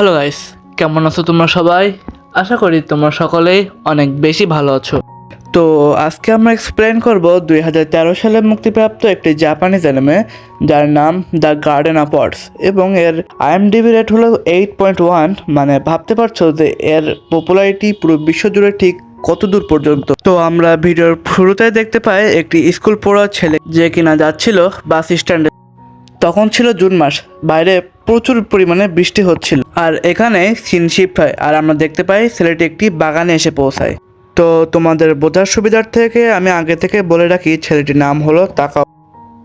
Hello guys কেমন আছো তোমরা সবাই? আশা করি তোমরা সকলেই অনেক বেশি ভালো আছো। তো আজকে আমরা এক্সপ্লেন করব দুই হাজার তেরো সালে মুক্তিপ্রাপ্ত একটি জাপানিজ অ্যানিমে যার নাম দ্য গার্ডেন অফ এবং এর আইএমডিবি রেট হলো এইট পয়েন্ট ওয়ান মানে ভাবতে পারছ যে এর পপুলারিটি পুরো বিশ্বজুড়ে ঠিক কত দূর পর্যন্ত। তো আমরা ভিডিওর শুরুতে দেখতে পাই একটি স্কুল পড়া ছেলে যে কিনা যাচ্ছিল বাস স্ট্যান্ডে তখন ছিল জুন মাস, বাইরে প্রচুর পরিমাণে বৃষ্টি হচ্ছিল। আর এখানে সিন শিফট হয়, আর আমরা দেখতে পাই ছেলেটি একটি বাগানে এসে পৌঁছায়। তো তোমাদের বোঝার সুবিধার থেকে আমি আগে থেকে বলে রাখি, ছেলেটির নাম হলো তাকাও।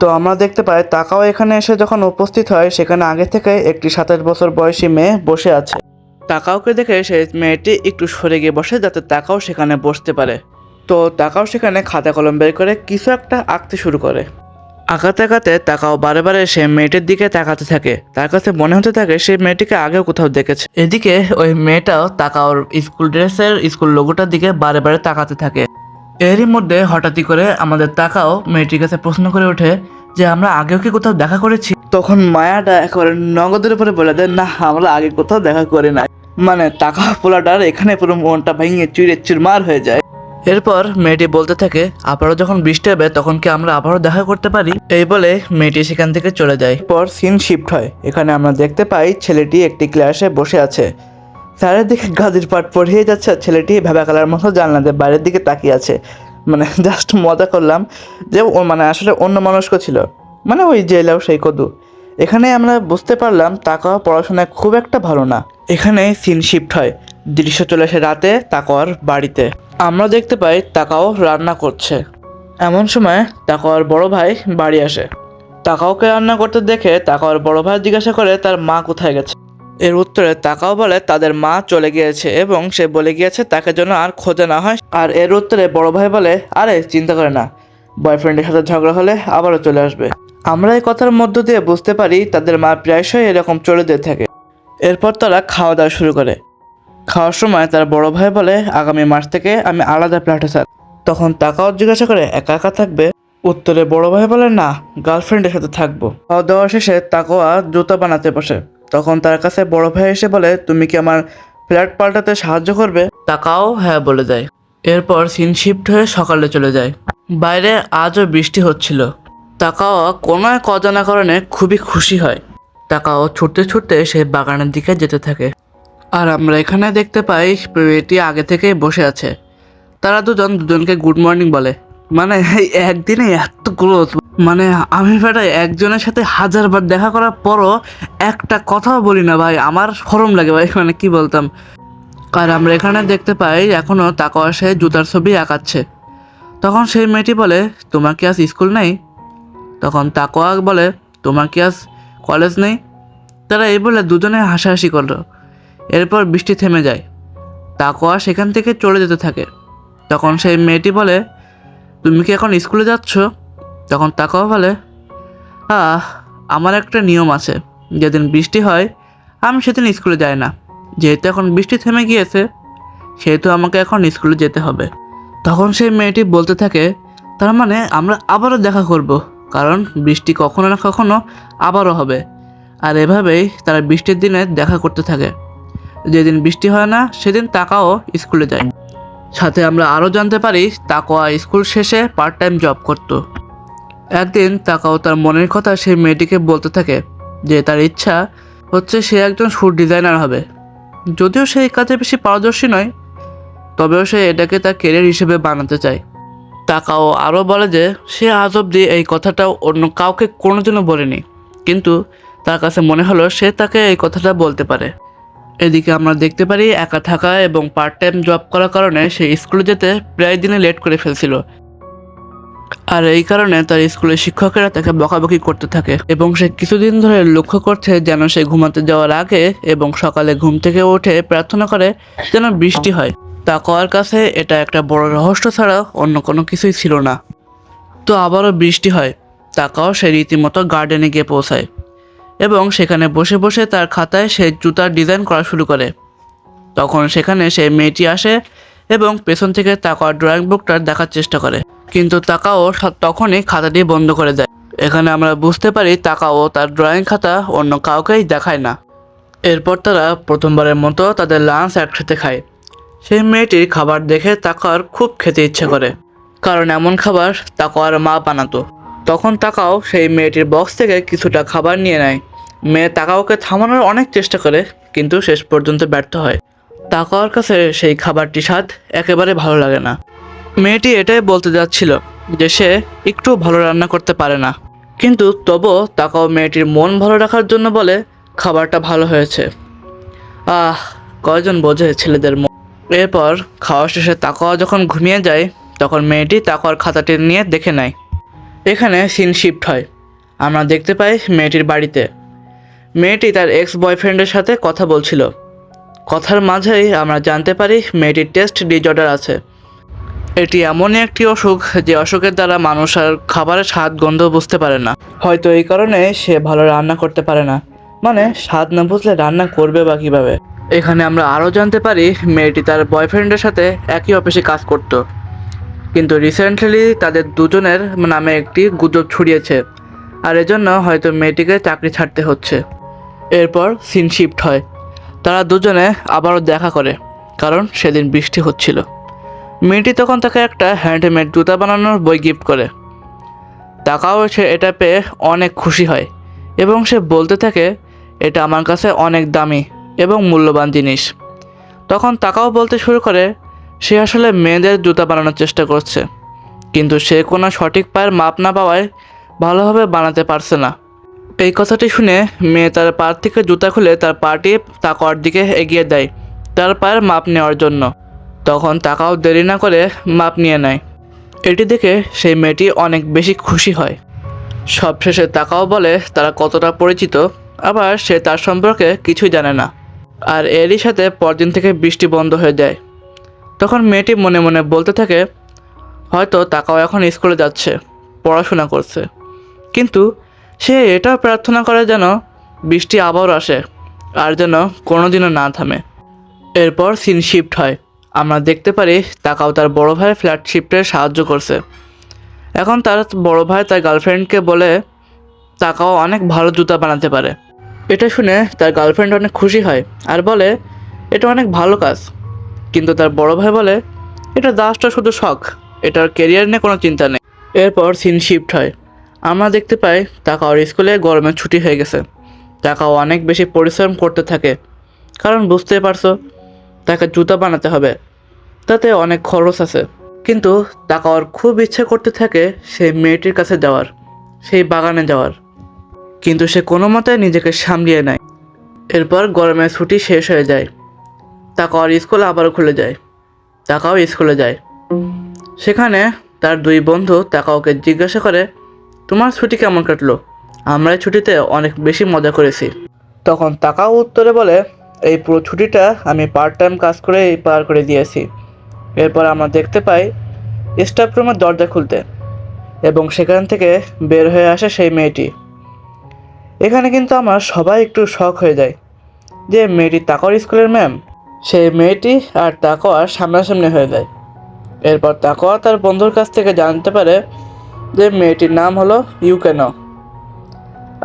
তো আমরা দেখতে পাই তাকাও এখানে এসে যখন উপস্থিত হয়, সেখানে আগে থেকে একটি সাতাশ বছর বয়সী মেয়ে বসে আছে। তাকাওকে দেখে সেই মেয়েটি একটু সরে গিয়ে বসে, যাতে তাকাও সেখানে বসতে পারে। তো তাকাও সেখানে খাতা কলম বের করে কিছু একটা আঁকতে শুরু করে। আঁকাতে আঁকাতে তাকাও বারে বারে সে মেয়েটির দিকে তাকাতে থাকে। তার কাছে মনে হতে থাকে সে মেয়েটিকে আগেও কোথাও দেখেছে। এদিকে ওই মেয়েটাও তাকাওর স্কুল ড্রেসের স্কুল লোগোটার দিকে বারে বারে তাকাতে থাকে। এরই মধ্যে হঠাৎই করে আমাদের তাকাও মেয়েটির কাছে প্রশ্ন করে ওঠে যে, আমরা আগেও কি কোথাও দেখা করেছি? তখন মায়াটা একেবারে নগদের উপরে বলে দেয়, না, আমরা আগে কোথাও দেখা করি না মানে টাকা পোলাটার এখানে পুরো মনটা ভেঙে চুরে চুরমার হয়ে যায়। এরপর মেয়েটি বলতে থাকে আবারও যখন বৃষ্টি হবে, তখন কি আমরা আবারও দেখা করতে পারি? এই বলে মেয়েটি সেখান থেকে চলে যায়। পর সিন শিফট হয়। এখানে আমরা দেখতে পাই ছেলেটি একটি ক্লাসে বসে আছে। স্যারের দিকে গাদির পাট পড়িয়ে যাচ্ছে। ছেলেটি ভেবা কালার মতো জানলাতে বাইরের দিকে তাকিয়ে আছে। মানে জাস্ট মজা করলাম যে ও মানে আসলে অন্য মানুষক ছিল। মানে ওই জেলাও সেই কদু। এখানে আমরা বুঝতে পারলাম, তাকাওয়া পড়াশোনায় খুব একটা ভালো না। এখানে সিন শিফট হয়। দৃশ্য চলে আসে রাতে তাকাওয়ার বাড়িতে। আমরা দেখতে পাই তাকাও রান্না করছে। এমন সময় তাকাওয়ার বড় ভাই বাড়ি আসে। তাকাওকে রান্না করতে দেখে তাকাওয়ার বড় ভাই জিজ্ঞাসা করে, তার মা কোথায় গেছে? এর উত্তরে তাকাও বলে, তাদের মা চলে গিয়েছে এবং সে বলে গিয়েছে তাকে যেন আর খোঁজা না হয়। আর এর উত্তরে বড় ভাই বলে, আরে, চিন্তা করে না বয়ফ্রেন্ডের সাথে ঝগড়া হলে আবারও চলে আসবে। আমরা এই কথার মধ্য দিয়ে বুঝতে পারি তাদের মা প্রায়শই এরকম চলে যেতে থাকে। এরপর তারা খাওয়া দাওয়া শুরু করে। খাওয়ার সময় তার বড় ভাই বলে, আগামী মাস থেকে আমি আলাদা ফ্ল্যাটে থাক। তখন তাকাও জিজ্ঞাসা করে, একা একা থাকবে? উত্তরে বড় ভাই বলে, না গার্লফ্রেন্ডের সাথে থাকব। খাওয়া দাওয়া শেষে তাকোয়া জুতা বানাতে বসে। তখন তার কাছে বড় ভাই এসে বলে, তুমি কি আমার ফ্ল্যাট পাল্টাতে সাহায্য করবে? তাকাও হ্যাঁ বলে দেয়। এরপর সিন শিফট হয়ে সকালে চলে যায়। বাইরে আজও বৃষ্টি হচ্ছিল। তাকাও কোনো এক অজানা কারণে খুবই খুশি হয়। তাকাও ছুটতে ছুটতে সে বাগানের দিকে যেতে থাকে। আর আমরা এখানে দেখতে পাই মেয়েটি আগে থেকেই বসে আছে। তারা দুজন দুজনকে গুড মর্নিং বলে। মানে একদিনে এত গ্রোথ মানে আমি বেটা একজনের সাথে হাজারবার দেখা করার পরও একটা কথাও বলি না ভাই। আমার শরম লাগে ভাই মানে কি বলতাম। আর আমরা এখানে দেখতে পাই এখনও তাকওয়া সে জুতার ছবি আঁকাচ্ছে। তখন সেই মেয়েটি বলে, তোমার কি আজ স্কুল নেই? তখন তাকোয়া বলে, তোমার কি আজ কলেজ নেই? তারা এই বলে দুজনে হাসাহাসি করল। এরপর বৃষ্টি থেমে যায়। তাকোয়া সেখান থেকে চলে যেতে থাকে। তখন সেই মেয়েটি বলে, তুমি কি এখন স্কুলে যাচ্ছ? তখন তাকোয়া বলে, আহ, আমার একটা নিয়ম আছে। যেদিন বৃষ্টি হয়, আমি সেদিন স্কুলে যাই না। যেহেতু এখন বৃষ্টি থেমে গিয়েছে, সেহেতু আমাকে এখন স্কুলে যেতে হবে। তখন সেই মেয়েটি বলতে থাকে, তার মানে আমরা আবারও দেখা করব, কারণ বৃষ্টি কখনো না কখনো আবারও হবে। আর এভাবেই তারা বৃষ্টির দিনে দেখা করতে থাকে। যেদিন বৃষ্টি হয় না, সেদিন তাকাও স্কুলে যায়। সাথে আমরা আরও জানতে পারি তাকোয়া স্কুল শেষে পার্ট টাইম জব করত। একদিন তাকাও তার মনের কথা সেই মেয়েটিকে বলতে থাকে যে, তার ইচ্ছা হচ্ছে সে একজন সুর ডিজাইনার হবে। যদিও সে এই কাজে বেশি পারদর্শী নয়, তবেও সে এটাকে তার কেরিয়ার হিসেবে বানাতে চায়। তাকাও আরও বলে যে, সে আজ অব্দি এই কথাটা অন্য কাউকে কোনোদিনও বলেনি। কিন্তু তার কাছে মনে হলো সে তাকে এই কথাটা বলতে পারে। এদিকে আমরা দেখতে পারি একা থাকা এবং পার্ট টাইম জব করার কারণে সে স্কুলে যেতে প্রায় দিনে লেট করে ফেলছিল। আর এই কারণে তার স্কুলের শিক্ষকেরা তাকে বকাবকি করতে থাকে এবং সে কিছুদিন ধরে লক্ষ্য করছে যেন সে ঘুমাতে যাওয়ার আগে এবং সকালে ঘুম থেকে উঠে প্রার্থনা করে যেন বৃষ্টি হয়। তা করার কাছে এটা একটা বড় রহস্য ছাড়া অন্য কোনো কিছুই ছিল না। তো আবারও বৃষ্টি হয়। তাকাও সে রীতিমতো গার্ডেনে গিয়ে পৌঁছায়। এবং সেখানে বসে বসে তার খাতায় সে জুতার ডিজাইন করা শুরু করে। তখন সেখানে সে মেয়েটি আসে এবং পেছন থেকে তাকাও ড্রয়িং বুকটা দেখার চেষ্টা করে। কিন্তু তাকাও তখনই খাতাটি বন্ধ করে দেয়। এখানে আমরা বুঝতে পারি তাকাও তার ড্রয়িং খাতা অন্য কাউকেই দেখায় না। এরপর তারা প্রথমবারের মতো তাদের লাঞ্চ একসাথে খায়। সেই মেয়েটির খাবার দেখে তাকার খুব খেতে ইচ্ছে করে। কারণ এমন খাবার তাকার মা বানাতো। তখন তাকাও সেই মেয়েটির বক্স থেকে কিছুটা খাবার নিয়ে নেয়। মেয়ে তাকাওকে থামানোর অনেক চেষ্টা করে, কিন্তু শেষ পর্যন্ত ব্যর্থ হয়। তাকাওয়ার কাছে সেই খাবারটি স্বাদ একেবারে ভালো লাগে না। মেয়েটি এটাই বলতে যাচ্ছিল যে সে একটু ভালো রান্না করতে পারে না। কিন্তু তবুও তাকাও মেয়েটির মন ভালো রাখার জন্য বলে, খাবারটা ভালো হয়েছে। আহ, কয়জন বোঝে ছেলেদের মন। এরপর খাওয়া শেষে তাকোয়া যখন ঘুমিয়ে যায়, তখন মেয়েটি তাকোয়ার খাতাটি নিয়ে দেখে নেয়। এখানে সিন শিফট হয়। আমরা দেখতে পাই মেয়েটির বাড়িতে। মেয়েটি তার এক্স বয়ফ্রেন্ডের সাথে কথা বলছিল। কথার মাঝেই আমরা জানতে পারি মেয়েটির টেস্ট ডিজর্ডার আছে। এটি এমনই একটি অসুখ যে অসুখের দ্বারা মানুষ আর খাবারের স্বাদ, গন্ধ বুঝতে পারে না। হয়তো এই কারণে সে ভালো রান্না করতে পারে না। মানে স্বাদ না বুঝলে রান্না করবে বা কীভাবে? এখানে আমরা আরও জানতে পারি মেয়েটি তার বয়ফ্রেন্ডের সাথে একই অফিসে কাজ করত। কিন্তু রিসেন্টলি তাদের দুজনের নামে একটি গুজব ছড়িয়েছে, আর এজন্য হয়তো মেয়েটিকে চাকরি ছাড়তে হচ্ছে। এরপর সিন শিফট হয়। তারা দুজনে আবারও দেখা করে, কারণ সেদিন বৃষ্টি হচ্ছিল। মেয়েটি তখন তাকে একটা হ্যান্ডমেড জুতা বানানোর বই গিফট করে। তাকাও সে এটা পেয়ে অনেক খুশি হয়, এবং সে বলতে থাকে, এটা আমার কাছে অনেক দামি এবং মূল্যবান জিনিস। তখন তাকাও বলতে শুরু করে সে আসলে মেয়েদের জুতা বানানোর চেষ্টা করছে। কিন্তু সে কোনো সঠিক পায়ের মাপ না পাওয়ায় ভালোভাবে বানাতে পারছে না। এই কথাটি শুনে মেয়ে তার পা থেকে জুতা খুলে তার পাটি তাকাওয়ার দিকে এগিয়ে দেয় তার পায়ের মাপ নেওয়ার জন্য। তখন তাকাও দেরি না করে মাপ নিয়ে নেয়। এটি দেখে সেই মেয়েটি অনেক বেশি খুশি হয়। সবশেষে তাকাও বলে, তারা কতটা পরিচিত, আবার সে তার সম্পর্কে কিছুই জানে না। আর এরই সাথে পরদিন থেকে বৃষ্টি বন্ধ হয়ে যায়। তখন মেয়েটি মনে মনে বলতে থাকে, হয়তো তাকাও এখন স্কুলে যাচ্ছে, পড়াশোনা করছে। কিন্তু সে এটাও প্রার্থনা করে যেন বৃষ্টি আবারও আসে আর যেন কোনোদিনও না থামে। এরপর সিন শিফট হয়। আমরা দেখতে পারি তাকাও তার বড় ভাই ফ্ল্যাট শিফটে সাহায্য করছে। এখন তার বড় ভাই তার গার্লফ্রেন্ডকে বলে, তাকাও, অনেক ভালো জুতা বানাতে পারে। এটা শুনে তার গার্লফ্রেন্ড অনেক খুশি হয় আর বলে, এটা অনেক ভালো কাজ। কিন্তু তার বড় ভাই বলে, এটা দাসটা শুধু শখ, এটার কেরিয়ার নিয়ে কোনো চিন্তা নেই। এরপর সিন শিফট হয়। আমরা দেখতে পাই তাকাওর স্কুলে গরমের ছুটি হয়ে গেছে। তাকাও অনেক বেশি পরিশ্রম করতে থাকে। কারণ বুঝতেই পারছ, তাকে জুতা বানাতে হবে। তাতে অনেক খরচ আছে। কিন্তু তাকাওয়ার খুব ইচ্ছে করতে থাকে সেই মেয়েটির কাছে যাওয়ার, সেই বাগানে যাওয়ার। কিন্তু সে কোনো মতে নিজেকে সামলিয়ে নেয়। এরপর গরমের ছুটি শেষ হয়ে যায়। তাকাওয়ার স্কুল আবারও খুলে যায়। তাকাও স্কুলে যায়। সেখানে তার দুই বন্ধু তাকাওকে জিজ্ঞাসা করে, তোমার ছুটি কেমন কাটলো? আমরা ছুটিতে অনেক বেশি মজা করেছি। তখন তাকাও উত্তরে বলে, এই পুরো ছুটিটা আমি পার্ট টাইম কাজ করে পার করে দিয়েছি। এরপর আমরা দেখতে পাই স্টাফ রুমের দরজা খুলতে এবং সেখান থেকে বের হয়ে আসে সেই মেয়েটি। এখানে কিন্তু আমার সবাই একটু শখ হয়ে যায় যে মেয়েটি তাকর স্কুলের ম্যাম সেই মেয়েটি আর তাকোয়া সামনাসামনি হয়ে যায়। এরপর তাকোয়া তার বন্ধুর কাছ থেকে জানতে পারে যে মেয়েটির নাম হলো ইউকেনো।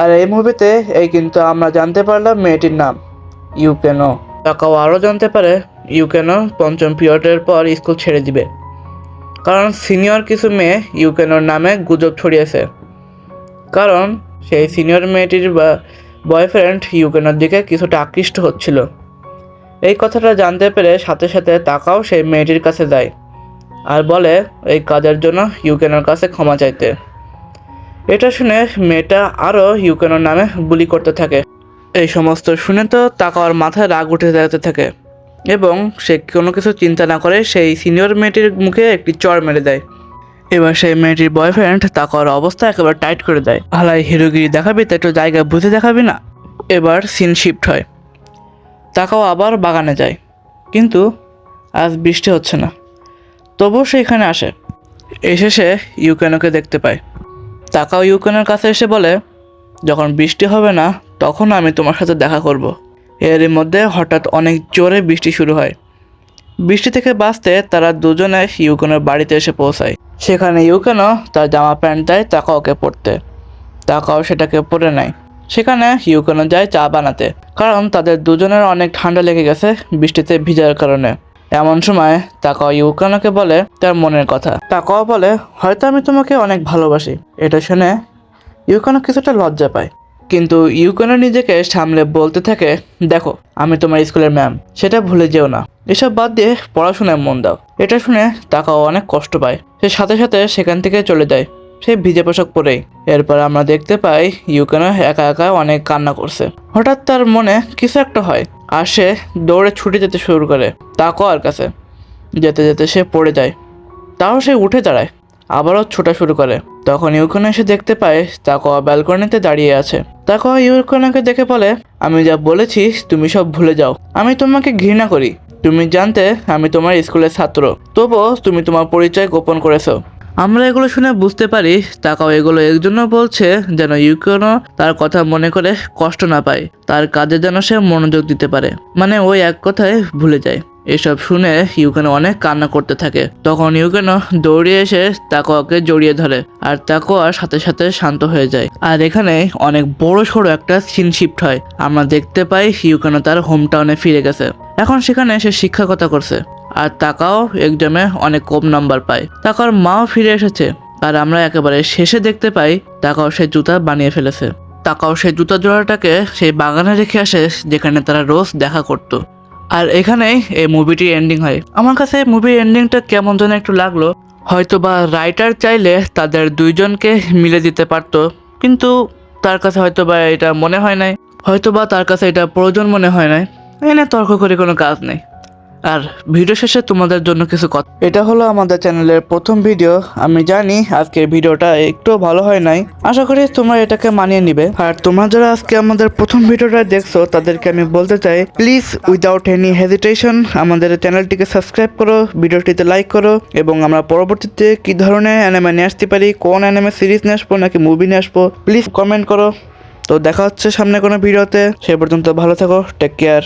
আর এই মুভিতে এই কিন্তু আমরা জানতে পারলাম মেয়েটির নাম ইউকেনো। তাকাও আরও জানতে পারে ইউকেনো পঞ্চম পিরিয়ডের পর স্কুল ছেড়ে দিবে। কারণ সিনিয়র কিছু মেয়ে ইউকেনোর নামে গুজব ছড়িয়েছে। কারণ সেই সিনিয়র মেয়েটির বয়ফ্রেন্ড ইউকেনোর দিকে কিছুটা আকৃষ্ট হচ্ছিল। এই কথাটা জানতে পেরে সাথে সাথে তাকাও সেই মেয়েটির কাছে যায় আর বলে, এই কাজের জন্য ইউকেনের কাছে ক্ষমা চাইতে। এটা শুনে মেয়েটা আরও ইউকেনের নামে বুলি করতে থাকে। এই সমস্ত শুনে তো তাকাওয়ার মাথায় রাগ উঠে যেতে থাকে এবং সে কোনো কিছু চিন্তা না করে সেই সিনিয়র মেয়েটির মুখে একটি চড় মেরে দেয়। এবার সেই মেয়েটির বয়ফ্রেন্ড তাকাওয়ার অবস্থা একেবারে টাইট করে দেয়। হালাই, হিরোগিরি দেখাবি তো একটু জায়গা বুঝে দেখাবি না? এবার সিন শিফট হয়। তাকাও আবার বাগানে যায়। কিন্তু আজ বৃষ্টি হচ্ছে না। তবুও সে এখানে আসে। এসে সে ইউকেনোকে দেখতে পায়। তাকাও ইউকেনের কাছে এসে বলে, যখন বৃষ্টি হবে না, তখন আমি তোমার সাথে দেখা করব। এর মধ্যে হঠাৎ অনেক জোরে বৃষ্টি শুরু হয়। বৃষ্টি থেকে বাঁচতে তারা দুজনে ইউকেনের বাড়িতে এসে পৌঁছায়। সেখানে ইউকেনও তার জামা প্যান্ট দেয় তাকাওকে পরতে। তাকাও সেটাকে পরে নেয়। সেখানে ইউকানো যায় চা বানাতে, কারণ তাদের দুজনের অনেক ঠান্ডা লেগে গেছে বৃষ্টিতে ভিজার কারণে। এমন সময় তাকাও ইউকানোকে বলে তার মনের কথা। তাকাও বলে, হয়তো আমি তোমাকে অনেক ভালোবাসি। এটা শুনে ইউকানো কিছুটা লজ্জা পায়। কিন্তু ইউকানো নিজেকে সামলে বলতে থাকে, দেখো, আমি তোমার স্কুলের ম্যাম, সেটা ভুলে যেও না। এসব বাদ দিয়ে পড়াশোনায় মন দাও। এটা শুনে তাকাও অনেক কষ্ট পায়। সে সাথে সাথে সেখান থেকে চলে যায়। সে ভিজে পোশাক পরেই এরপর আমরা দেখতে পাই ইউকানো একা একা অনেক কান্না করছে। হঠাৎ তার মনে কিছু একটা হয় আর সে দৌড়ে ছুটে যেতে শুরু করে তাকাওয়ার কাছে। যেতে যেতে সে পড়ে যায়। তাও সে উঠে দাঁড়ায়, আবারও ছোটা শুরু করে। তখন ইউকোনা এসে দেখতে পায় তাকোয়া ব্যালকনিতে দাঁড়িয়ে আছে। তাকোয়া ইউকোনাকে দেখে বলে, আমি যা বলেছি, তুমি সব ভুলে যাও। আমি তোমাকে ঘৃণা করি। তুমি জানতে আমি তোমার স্কুলের ছাত্র। তবুও তুমি তোমার পরিচয় গোপন করেছ। আমরা এগুলো শুনে বুঝতে পারি, তাকাও এগুলো এর জন্য বলছে যেন ইউকোনো তার কথা মনে করে কষ্ট না পায়, তার কাজে যেন সে মনোযোগ দিতে পারে। মানে ওই এক কথায় ভুলে যায়। এসব শুনে ইউকেনো অনেক কান্না করতে থাকে। তখন ইউকেনো দৌড়ে এসে তাকোয়াকে জড়িয়ে ধরে, আর তাকোয়ার সাথে সাথে শান্ত হয়ে যায়। আর এখানে অনেক বড় সড়ো একটা সিন শিফট হয়। আমরা দেখতে পাই ইউকেনো তার হোম টাউনে ফিরে গেছে। এখন সেখানে সে শিক্ষকতা করছে। আর তাকাও এক্সামে অনেক কম নাম্বার পায়। তাকার মাও ফিরে এসেছে, আর আমরা একেবারে শেষে দেখতে পাই, তাকাও সে জুতা বানিয়ে ফেলেছে। তাকাও সেই জুতা জোড়াটাকে সেই বাগানে রেখে আসে, যেখানে তারা রোজ দেখা করতো। আর এখানেই এই মুভিটির এন্ডিং হয়। আমার কাছে মুভির এন্ডিংটা কেমন যেন একটু লাগল। হয়তো বা রাইটার চাইলে তাদের দুইজনকে মিলে দিতে পারতো, কিন্তু তার কাছে হয়তো বা এটা মনে হয় নাই। হয়তো বা তার কাছে এটা প্রয়োজন মনে হয় নাই। এনে তর্ক করে কোনো কাজ নেই। আর ভিডিও শেষে তোমাদের জন্য কিছু কথা এটা হলো আমাদের চ্যানেলের প্রথম ভিডিও। আমি জানি আজকের ভিডিওটা একটু ভালো হয় নাই। আশা করি তোমরা এটাকে মানিয়ে নিবে। আর তোমরা যারা আজকে আমাদের প্রথম ভিডিওটা দেখছ, তাদেরকে আমি বলতে চাই প্লিজ উইদাউট এনি হেজিটেশন আমাদের চ্যানেলটিকে সাবস্ক্রাইব করো, ভিডিওটিতে লাইক করো, এবং আমরা পরবর্তীতে কি ধরনের অ্যানিমে নিয়ে আসতে পারি, কোন অ্যানিমে সিরিজ নিয়ে আসব, নাকি মুভি নিয়ে আসব প্লিজ কমেন্ট করো। তো দেখা হচ্ছে সামনে কোনো ভিডিওতে। সে পর্যন্ত ভালো থাকো টেক কেয়ার